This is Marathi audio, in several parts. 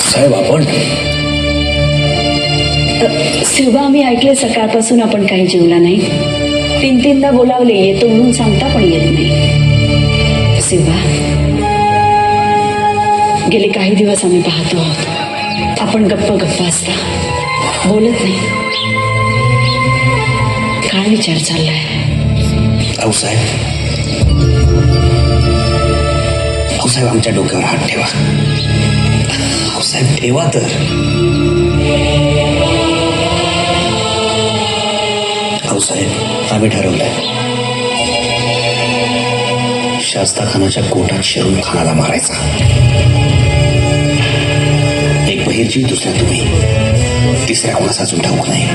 साहेब आपण शिवबा मी ऐकले सकाळपासून आपण काही जेवला नाही. तीन तीनदा बोलावले येतो म्हणून सांगता पण येत नाही. शिवबा गेले काही दिवस आम्ही पाहतो आहोत. आपण गप्प गप्प असता. बोलत नाही. काय विचार चाललाय? आऊसाहेब आऊसाहेब आमच्या डोक्यावर हात ठेवा. साहेब ठेवा तर. आऊसाहेब आम्ही ठरवलंय. शास्ता खानाच्या कोटात शिरून खानाला मारायचा. एक बहिरची दुसऱ्या तुम्ही. तिसऱ्या कोणाचा अजून ठाऊक नाही.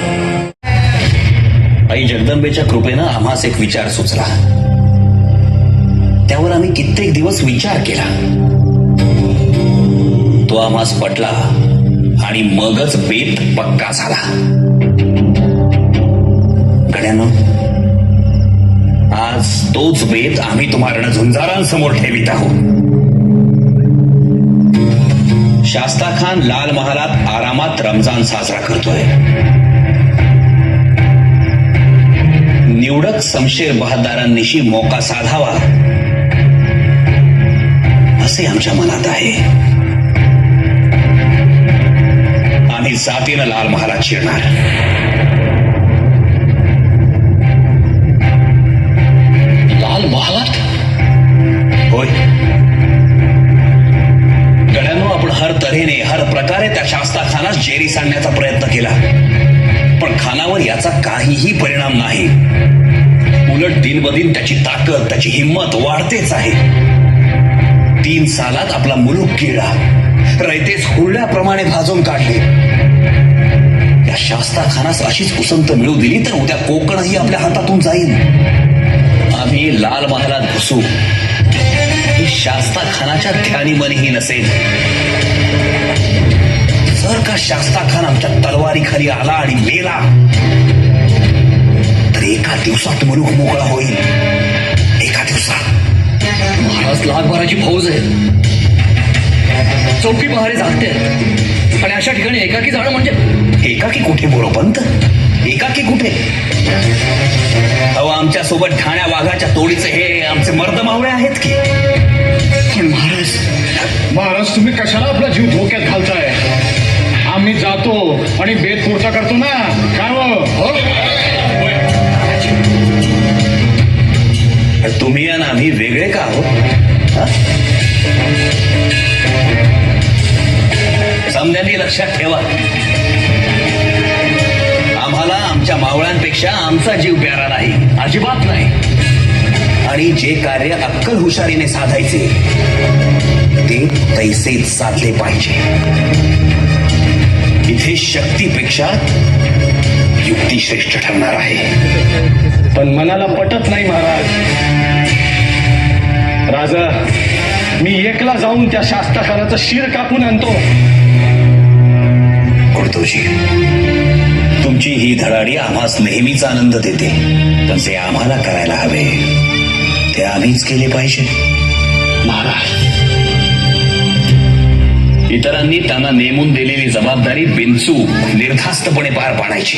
आई जगदंबेच्या कृपेनं आम्हास एक विचार सुचला. त्यावर आम्ही कित्येक दिवस विचार केला. तो आम्हास पटला आणि मगच बेत पक्का झाला. गड्यानं आज तोच बेत आम्ही तुम्हाला झुंजारांसमोर ठेवित आहोत. शास्ता खान लाल महालात आरामात रमजान साजरा करतोय. निवडक समशेर बहादारांनीशी मोका साधावा. असे आमच्या मनात आहे. आम्ही जातीनं लाल महालात शिरणार लाल महालात होय. गड्यांनो आपण हर तऱ्हेने हर प्रकारे त्या शास्ता खानास जेरी सांडण्याचा प्रयत्न केला. पण खानावर याचा काहीही परिणाम नाही. उलट दिनबदिन त्याची ताकद त्याची हिंमत वाढतेच आहे. तीन सालात आपला मुलूक किडा रयतेस हुरड्याप्रमाणे भाजून काढले. या शास्ता खानास अशीच उसंत मिळू दिली तर उद्या कोकणही आपल्या हातातून जाईल. आम्ही लाल महालात घुसू. ही शास्ता खानाच्या ध्यानीमनीही नसेल. जर का शास्ता खान आमच्या तलवारीखाली आला आणि मेला तर एका दिवसात मुलूक मोकळा होईल. आज लाख लाखभराची फौज आहे. चौकी पहारी जागते आणि अशा ठिकाणी एकाकी जाणं म्हणजे एकाकी कुठे मोरोपंत एकाकी कुठे? अहो आमच्यासोबत ठाण्या वाघाच्या तोडीचे हे आमचे मर्द मावळे आहेत की? पण महाराज महाराज तुम्ही कशाला आपला जीव धोक्यात घालताय? आम्ही जातो आणि बेत पुरता करतो ना. काय हो? हो? तुम्ही आणि आम्ही वेगळे का आहोत? हा? लक्षात ठेवा. आम्हाला आमच्या मावळ्यांपेक्षा आमचा जीव प्यारा नाही अजिबात नाही. आणि जे कार्य अक्कल हुशारीने साधायचे ते तैसेच साधले पाहिजे. इथे शक्तीपेक्षा युक्ती श्रेष्ठ ठरणार आहे. पण मनाला पटत नाही महाराज. राजा मी एकला जाऊन त्या शास्त्रकाराचं शिर कापून आणतो. गुडतोजी तुमची ही धडाडी आम्हास नेहमीच आनंद देते पण जे आम्हाला करायला हवे ते आम्हीच केले पाहिजे. महाराज इतरांनी त्यांना नेमून दिलेली जबाबदारी बिनचूक निर्धास्तपणे पार पाडायची.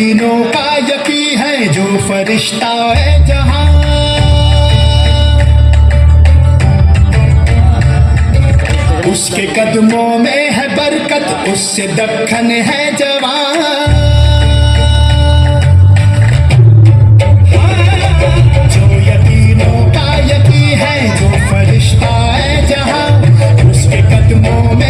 यकीनों का यकी है जो फरिश्ता है जहाँ। उसके कदमों में है बरकत, उससे दखन है जवान। जो फरिश्ता है जहाँ। उसके कदमों में